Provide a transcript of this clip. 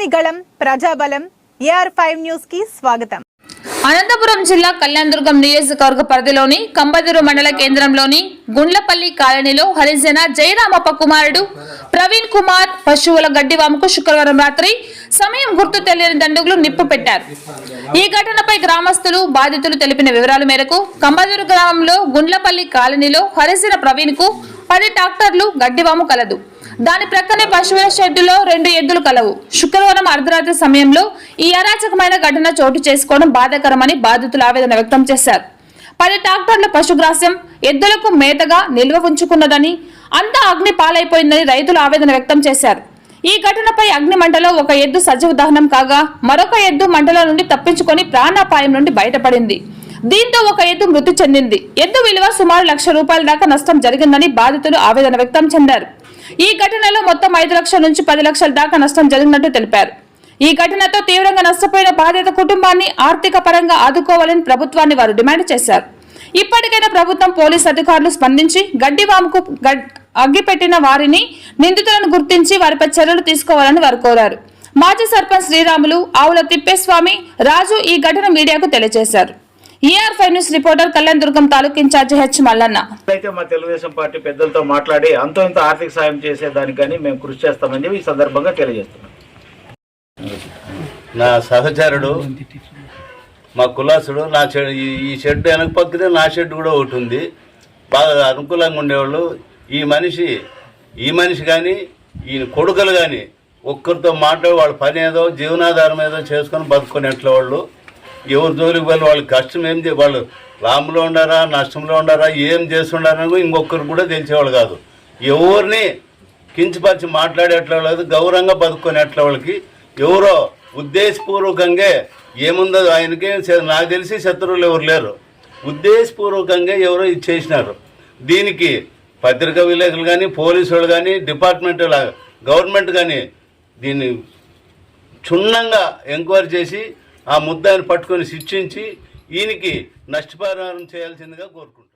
ప్రజలని గళం ప్రజాబలం AR five న్యూస్కి స్వాగతం. అనంతపురం జిల్లా కళ్యాణదుర్గం నియోజకవర్గ పరిధిలోని కంబదూరు మండల కేంద్రంలోని గుండ్లపల్లి కాలనీలో హరిజన జయరామప్ప కుమారుడు ప్రవీణ్ కుమార్ పశువుల గడ్డివాముకు శుక్రవారం రాత్రి సమయం గుర్తు తెలియని దండుగులు నిప్పు పెట్టారు. ఈ ఘటనపై గ్రామస్తులు బాధితులు తెలిపిన వివరాల మేరకు కంబదూరు గ్రామంలో గుండ్లపల్లి కాలనీలో హరిజన ప్రవీణ్కు పది ట్రాక్టర్లు గడ్డివాము కలదు. దాని ప్రక్కనే పశువుల షెడ్డులో రెండు ఎద్దులు కలవు. శుక్రవారం అర్ధరాత్రి సమయంలో ఈ అరాచకమైన ఘటన చోటు చేసుకోవడం బాధాకరమని బాధితులు ఆవేదన వ్యక్తం చేశారు. పది ట్రాక్టర్ల పశుగ్రాస్యం ఎద్దులకు మేతగా నిల్వ ఉంచుకున్నదని అంతా అగ్ని పాలైపోయిందని రైతులు ఆవేదన వ్యక్తం చేశారు. ఈ ఘటనపై అగ్ని మంటలో ఒక ఎద్దు సజీవ దహనం కాగా మరొక ఎద్దు మంటల నుండి తప్పించుకొని ప్రాణాపాయం నుండి బయటపడింది. దీంతో ఒక ఎద్దు మృతి చెందింది. ఎద్దు విలువ సుమారు లక్ష రూపాయల దాకా నష్టం జరిగిందని బాధితులు ఆవేదన వ్యక్తం చెందారు. ఈ ఘటనలో మొత్తం ఐదు లక్షల నుంచి పది లక్షల దాకా నష్టం జరిగినట్టు తెలిపారు. ఈ ఘటనతో తీవ్రంగా నష్టపోయిన బాధిత కుటుంబాన్ని ఆర్థిక పరంగా ఆదుకోవాలని ప్రభుత్వాన్ని వారు డిమాండ్ చేశారు. ఇప్పటికైనా ప్రభుత్వం పోలీస్ అధికారులు స్పందించి గడ్డివాముకు గడ్- అగ్గిపెట్టిన వారిని నిందితులను గుర్తించి వారిపై చర్యలు తీసుకోవాలని వారు కోరారు. మాజీ సర్పంచ్ శ్రీరాములు ఆవుల తిప్పేస్వామి రాజు ఈ ఘటన మీడియాకు తెలియజేశారు. ER five news reporter Kalyan Durgam తాలూకు ఇన్ఛార్జి హెచ్ మల్లన్న. అయితే మా తెలుగుదేశం పార్టీ పెద్దలతో మాట్లాడి అంతో ఇంత ఆర్థిక సాయం చేసేదానికని మేము కృషి చేస్తామని చెప్పి ఈ సందర్భంగా తెలియజేస్తున్నాం. నా సహచరుడు మా కులాసుడు నా షెడ్ ఈ- ఈ షెడ్ వెనక పక్కనే నా షెడ్ కూడా ఒకటి ఉంది. బాగా అనుకూలంగా ఉండేవాళ్ళు. ఈ మనిషి ఈ మనిషి కానీ ఈయన కొడుకులు కానీ ఒక్కరితో మాట్లాడి వాళ్ళ పని ఏదో జీవనాధారం ఏదో చేసుకొని బతుకునేట్ల వాళ్ళు. ఎవరు జోలికి వెళ్ళి వాళ్ళకి కష్టం ఏం వాళ్ళు లాభంలో ఉండారా నష్టంలో ఉండారా ఏం చేస్తుండారని కూడా ఇంకొకరు కూడా తెలిసేవాళ్ళు కాదు. ఎవరిని కించపరిచి మాట్లాడేట్ల లేదు గౌరవంగా బతుకునేట్ల వాళ్ళకి ఎవరో ఉద్దేశపూర్వకంగా ఏముందో ఆయనకి నాకు తెలిసి శత్రువులు ఎవరు లేరు. ఉద్దేశపూర్వకంగా ఎవరో ఇచ్చేసినారు దీనికి పత్రికా విలేకరులు కానీ పోలీసు వాళ్ళు కానీ డిపార్ట్మెంట్ గవర్నమెంట్ కానీ దీన్ని క్షుణ్ణంగా ఎంక్వైరీ చేసి ఆ ముద్దాన్ని పట్టుకొని శిక్షించి ఈయనకి నష్టపరిహారం చేయాల్సిందిగా కోరుకుంటున్నాను